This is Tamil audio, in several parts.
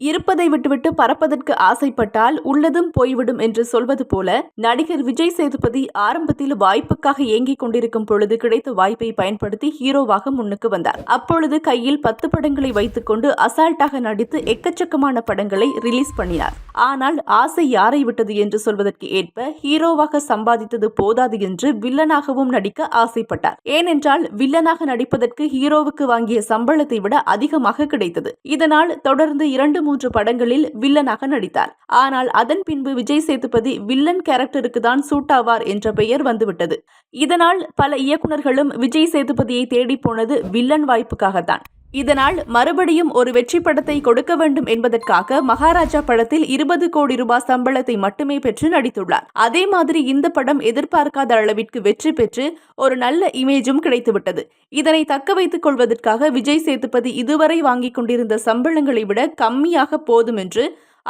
இருப்பதை விட்டுவிட்டு பறப்பதற்கு ஆசைப்பட்டால் உள்ளதும் போய்விடும் என்று சொல்வது போல நடிகர் விஜய் சேதுபதி ஆரம்பத்தில் வாய்ப்புக்காக ஏங்கிக் கொண்டிருக்கும் பொழுது கிடைத்த வாய்ப்பை பயன்படுத்தி ஹீரோவாக முன்னுக்கு வந்தார். அப்பொழுது கையில் பத்து படங்களை வைத்துக்கொண்டு அசால்ட்டாக நடித்து எக்கச்சக்கமான படங்களை ரிலீஸ் பண்ணினார். ஆனால் ஆசை யாரை விட்டது என்று சொல்வதற்கு ஏற்ப ஹீரோவாக சம்பாதித்தது போதாது என்று வில்லனாகவும் நடிக்க ஆசைப்பட்டார். ஏனென்றால் வில்லனாக நடிப்பதற்கு ஹீரோவுக்கு வாங்கிய சம்பளத்தை விட அதிகமாக கிடைத்தது. இதனால் தொடர்ந்து இரண்டு மூன்று படங்களில் வில்லனாக நடித்தார். ஆனால் அதன் பின்பு விஜய் சேதுபதி வில்லன் கேரக்டருக்கு தான் சூட் ஆவார் என்ற பெயர் வந்துவிட்டது. இதனால் பல இயக்குனர்களும் விஜய் சேதுபதியை தேடி போனது வில்லன் வாய்ப்புக்காகத்தான். இதனால் மறுபடியும் ஒரு வெற்றி படத்தை கொடுக்க வேண்டும் என்பதற்காக மகாராஜா படத்தில் இருபது கோடி ரூபாய் சம்பளத்தை மட்டுமே பெற்று நடித்துள்ளார். அதே மாதிரி இந்த படம் எதிர்பார்க்காத அளவிற்கு வெற்றி பெற்று ஒரு நல்ல இமேஜும் கிடைத்துவிட்டது. இதனை தக்க வைத்துக் கொள்வதற்காக விஜய் சேதுபதி இதுவரை வாங்கிக் கொண்டிருந்த சம்பளங்களை விட கம்மியாக போதும் என்று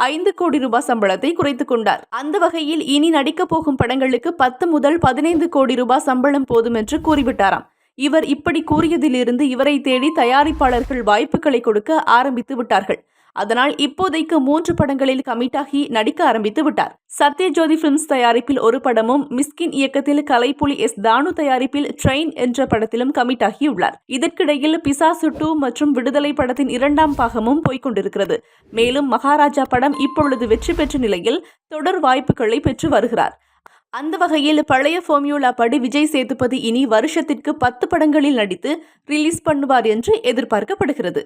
ஐந்து கோடி ரூபாய் சம்பளத்தை குறைத்துக் கொண்டார். அந்த வகையில் இனி நடிக்கப் போகும் படங்களுக்கு பத்து முதல் பதினைந்து கோடி ரூபாய் சம்பளம் போதும் என்று கூறிவிட்டாராம். இவர் இப்படி கூறியதிலிருந்து இவரை தேடி தயாரிப்பாளர்கள் வாய்ப்புகளை கொடுக்க ஆரம்பித்து விட்டார்கள். அதனால் இப்போதைக்கு மூன்று படங்களில் கமிட்டாகி நடிக்க ஆரம்பித்து விட்டார். சத்யஜோதி பிலிம்ஸ் தயாரிப்பில் ஒரு படமும் மிஸ்கின் இயக்கத்தில் கலைப்புலி எஸ் தானு தயாரிப்பில் ட்ரெயின் என்ற படத்திலும் கமிட்டாகியுள்ளார் இதற்கிடையில் பிசாசு டூ மற்றும் விடுதலை படத்தின் இரண்டாம் பாகமும் போய்கொண்டிருக்கிறது மேலும் மகாராஜா படம் இப்பொழுது வெற்றி பெற்ற நிலையில் தொடர் வாய்ப்புகளை பெற்று வருகிறார். அந்த வகையில் பழைய ஃபார்மியூலா படி விஜய் சேதுபதி இனி வருஷத்திற்கு பத்து படங்களில் நடித்து ரிலீஸ் பண்ணுவார் என்று எதிர்பார்க்கப்படுகிறது.